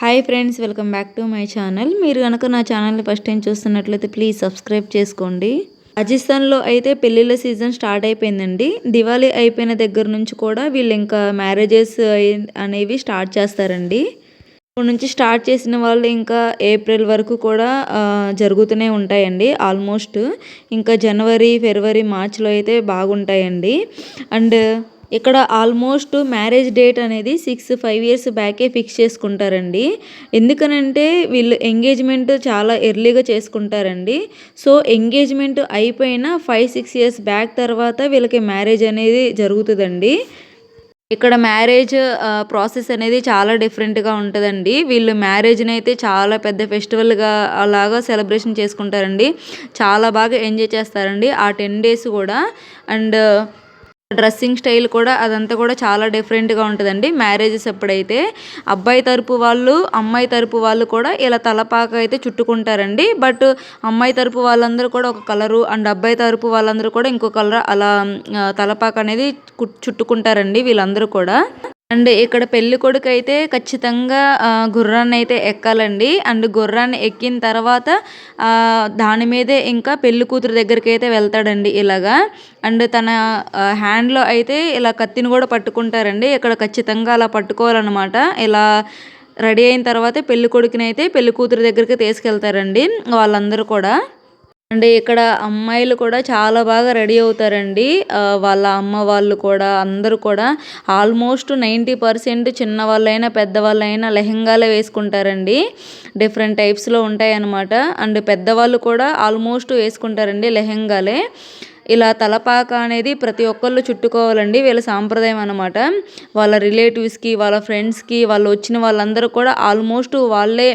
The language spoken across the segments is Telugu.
Hi friends welcome back to my channel మీరు కనుక నా ఛానల్ని ఫస్ట్ టైం చూస్తున్నట్లయితే ప్లీజ్ సబ్స్క్రైబ్ చేసుకోండి. రాజస్థాన్లో అయితే పెళ్ళిళ్ళ సీజన్ స్టార్ట్ అయిపోయిందండి. దివాళీ అయిపోయిన దగ్గర నుంచి కూడా వీళ్ళు ఇంకా మ్యారేజెస్ అనేవి స్టార్ట్ చేస్తారండి. ఇప్పటి నుంచి స్టార్ట్ చేసిన వాళ్ళు ఇంకా ఏప్రిల్ వరకు కూడా జరుగుతూనే ఉంటాయండి. ఆల్మోస్ట్ ఇంకా జనవరి ఫిబ్రవరి మార్చ్లో అయితే బాగుంటాయండి. అండ్ ఇక్కడ ఆల్మోస్ట్ మ్యారేజ్ డేట్ అనేది సిక్స్ ఫైవ్ ఇయర్స్ బ్యాకే ఫిక్స్ చేసుకుంటారండి. ఎందుకనంటే వీళ్ళు ఎంగేజ్మెంట్ చాలా ఎర్లీగా చేసుకుంటారండి. సో ఎంగేజ్మెంట్ అయిపోయిన ఫైవ్ సిక్స్ ఇయర్స్ బ్యాక్ తర్వాత వీళ్ళకి మ్యారేజ్ అనేది జరుగుతుందండి. ఇక్కడ మ్యారేజ్ ప్రాసెస్ అనేది చాలా డిఫరెంట్గా ఉంటుందండి. వీళ్ళు మ్యారేజ్ని అయితే చాలా పెద్ద ఫెస్టివల్గా అలాగా సెలబ్రేషన్ చేసుకుంటారండి. చాలా బాగా ఎంజాయ్ చేస్తారండి. ఆ టెన్ డేస్ కూడా. అండ్ డ్రెస్సింగ్ స్టైల్ కూడా అదంతా కూడా చాలా డిఫరెంట్గా ఉంటుందండి. మ్యారేజెస్ ఎప్పుడైతే అబ్బాయి తరపు వాళ్ళు అమ్మాయి తరపు వాళ్ళు కూడా ఇలా తలపాక అయితే చుట్టుకుంటారండి. బట్ అమ్మాయి తరపు వాళ్ళందరూ కూడా ఒక కలరు అండ్ అబ్బాయి తరపు వాళ్ళందరూ కూడా ఇంకో కలర్ అలా తలపాక అనేది చుట్టుకుంటారండి వీళ్ళందరూ కూడా. అండ్ ఇక్కడ పెళ్ళి కొడుకు అయితే ఖచ్చితంగా గుర్రాన్ని అయితే ఎక్కాలండి. అండ్ గుర్రాన్ని ఎక్కిన తర్వాత దాని మీదే ఇంకా పెళ్ళి కూతురు దగ్గరికి అయితే వెళ్తాడండి ఇలాగా. అండ్ తన హ్యాండ్లో అయితే ఇలా కత్తిని కూడా పట్టుకుంటారండి. ఇక్కడ ఖచ్చితంగా అలా పట్టుకోవాలన్నమాట. ఇలా రెడీ అయిన తర్వాత పెళ్ళి కొడుకుని అయితే పెళ్ళి కూతురు దగ్గరికి తీసుకెళ్తారండి వాళ్ళందరూ కూడా. అండ్ ఇక్కడ అమ్మాయిలు కూడా చాలా బాగా రెడీ అవుతారండి. వాళ్ళ అమ్మ వాళ్ళు కూడా అందరూ కూడా ఆల్మోస్ట్ నైంటీ పర్సెంట్ చిన్నవాళ్ళైనా పెద్దవాళ్ళైనా లెహెంగాలే వేసుకుంటారండి. డిఫరెంట్ టైప్స్లో ఉంటాయి అన్నమాట అండ్ పెద్దవాళ్ళు కూడా ఆల్మోస్ట్ వేసుకుంటారండి లెహెంగాలే. ఇలా తలపాక అనేది ప్రతి ఒక్కళ్ళు చుట్టుకోవాలండి వీళ్ళ సాంప్రదాయం అనమాట వాళ్ళ రిలేటివ్స్కి వాళ్ళ ఫ్రెండ్స్కి వాళ్ళు వచ్చిన వాళ్ళందరూ కూడా ఆల్మోస్ట్ వాళ్ళే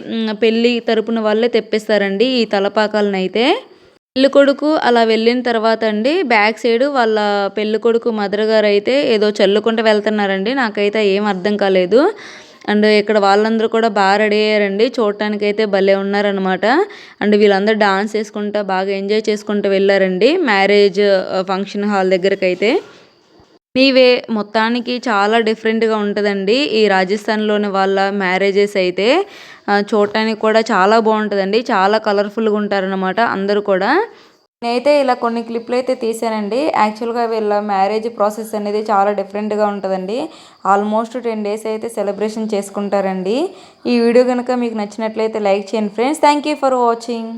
పెళ్ళి తరపున వాళ్ళే తెప్పిస్తారండి ఈ తలపాకాలను అయితే పెళ్ళి కొడుకు అలా వెళ్ళిన తర్వాత అండి బ్యాక్ సైడ్ వాళ్ళ పెళ్ళి కొడుకు మదర్ గారు అయితే ఏదో చల్లుకుంటూ వెళ్తున్నారండి. నాకైతే ఏం అర్థం కాలేదు. అండ్ ఇక్కడ వాళ్ళందరూ కూడా బాగా రెడీ అయ్యారండి. చూడటానికి అయితే భలే ఉన్నారనమాట అండ్ వీళ్ళందరూ డాన్స్ చేసుకుంటూ బాగా ఎంజాయ్ చేసుకుంటూ వెళ్ళారండి. మ్యారేజ్ ఫంక్షన్ హాల్ దగ్గరకైతే. అయితే నీవే మొత్తానికి చాలా డిఫరెంట్గా ఉంటుందండి. ఈ రాజస్థాన్లోని వాళ్ళ మ్యారేజెస్ అయితే చూడటానికి కూడా చాలా బాగుంటుందండి. చాలా కలర్ఫుల్గా ఉంటారనమాట అందరూ కూడా. నేనైతే ఇలా కొన్ని క్లిప్లు అయితే తీసానండి యాక్చువల్గా వీళ్ళ మ్యారేజ్ ప్రాసెస్ అనేది చాలా డిఫరెంట్గా ఉంటుందండి. ఆల్మోస్ట్ టెన్ డేస్ అయితే సెలబ్రేషన్ చేసుకుంటారండి. ఈ వీడియో కనుక మీకు నచ్చినట్లయితే లైక్ చేయండి friends. Thank you for watching.